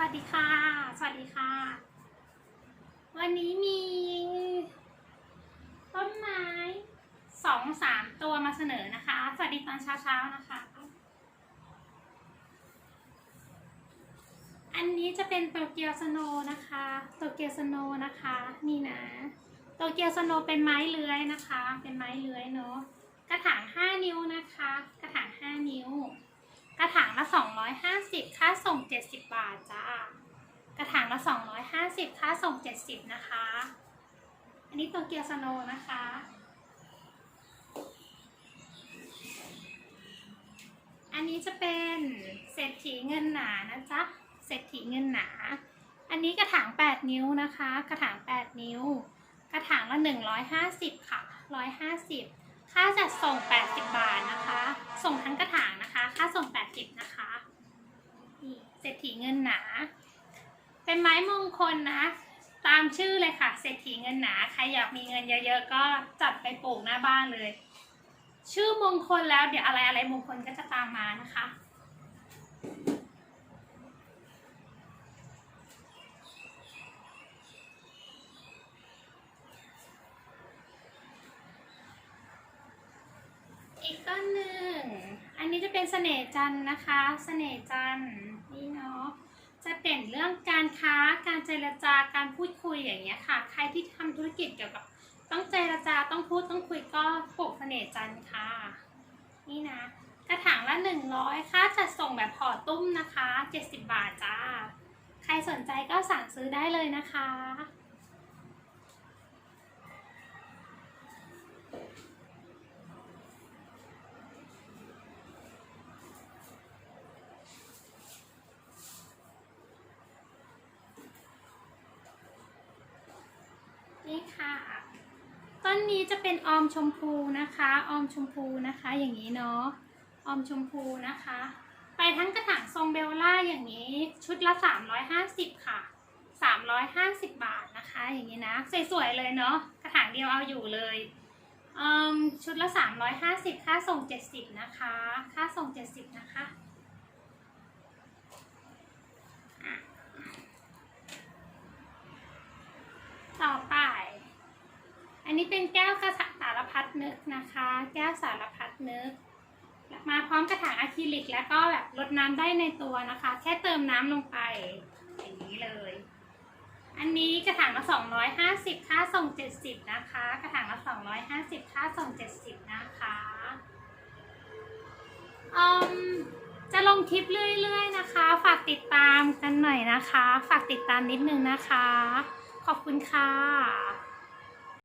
วัสดีค่ะ สวัสดีค่ะ วันนี้มี ต้นไม้สองสามตัวมาเสนอนะคะ สวัสดีตอนเช้าๆนะคะ อันนี้จะเป็นโตเกียวสโนนะคะ โตเกียวสโนนะคะ นี่นะ โตเกียวสโนเป็นไม้เลื้อยนะคะ เป็นไม้เลื้อยเนาะ กระถางห้านิ้วนะคะ กระถางห้านิ้ว กระถางละ 250 ค่าส่ง 70 บาทจ้ากระถางละ 250 ค่าส่ง 70 นะคะ อันนี้โตเกียวสโนนะคะ อันนี้จะเป็นเศรษฐีเงินหนานะจ๊ะเศรษฐีเงินหนา อันนี้กระถาง 8 นิ้วนะคะ กระถาง 8 นิ้ว กระถางละ 150 ค่ะ 150 ค่าจัดส่ง 80 บาทนะคะ ส่งทั้งกระถางนะคะ ค่าส่ง 80 นะคะนี่เศรษฐีเงินหนา เป็นไม้มงคลนะ ตามชื่อเลยค่ะ เศรษฐีเงินหนา ใครอยากมีเงินเยอะๆ ก็จัดไปปลูกหน้าบ้านเลย ชื่อมงคลแล้วเดี๋ยวอะไรอะไรมงคลก็จะตามมานะคะ อีกต้นหนึ่ง อันนี้จะเป็นเสน่ห์จันนะคะ เสน่ห์จันนี่เนาะ จะเด่นเรื่องการค้า การเจรจา การพูดคุยอย่างเงี้ยค่ะ ใครที่ทำธุรกิจเกี่ยวกับ ต้องเจรจา ต้องพูด ต้องคุยก็ปลูกเสน่ห์จันค่ะ นี่นะ กระถางละหนึ่งร้อยค่าจัดส่งแบบห่อตุ้มนะคะเจ็ดสิบบาทจ้า ใครสนใจก็สั่งซื้อได้เลยนะคะ นี่ค่ะ ต้ นี้จะเป็นออมชมพูนะคะ ออมชมพูนะคะ อย่างนี้เนาะ ออมชมพูนะคะ ไปทั้งกระถางทรงเบลล่าอย่างนี้ ชุดละ 350 ค่ะ 350 บาทนะคะ อย่างนี้นะ สวยๆเลยเนาะ กระถางเดียวเอาอยู่เลยเอิ่มชุดละ 350 ค่าส่ง 70 นะคะ ค่าส่ง 70 นะคะอะต่อไป นี้เป็นแก้วกระถางสารพัดนึกนะคะ แก้วสารพัดนึก มาพร้อมกระถางอะคริลิก แล้วก็แบบลดน้ำได้ในตัวนะคะ แค่เติมน้ำลงไปอย่างนี้เลย อันนี้กระถางละ250 ค่าส่ง 70 นะคะ กระถางละ250 ค่าส่ง 70 นะคะอืมจะลงคลิปเรื่อยๆนะคะ ฝากติดตามกันหน่อยนะคะ ฝากติดตามนิดนึงนะคะ ขอบคุณค่ะ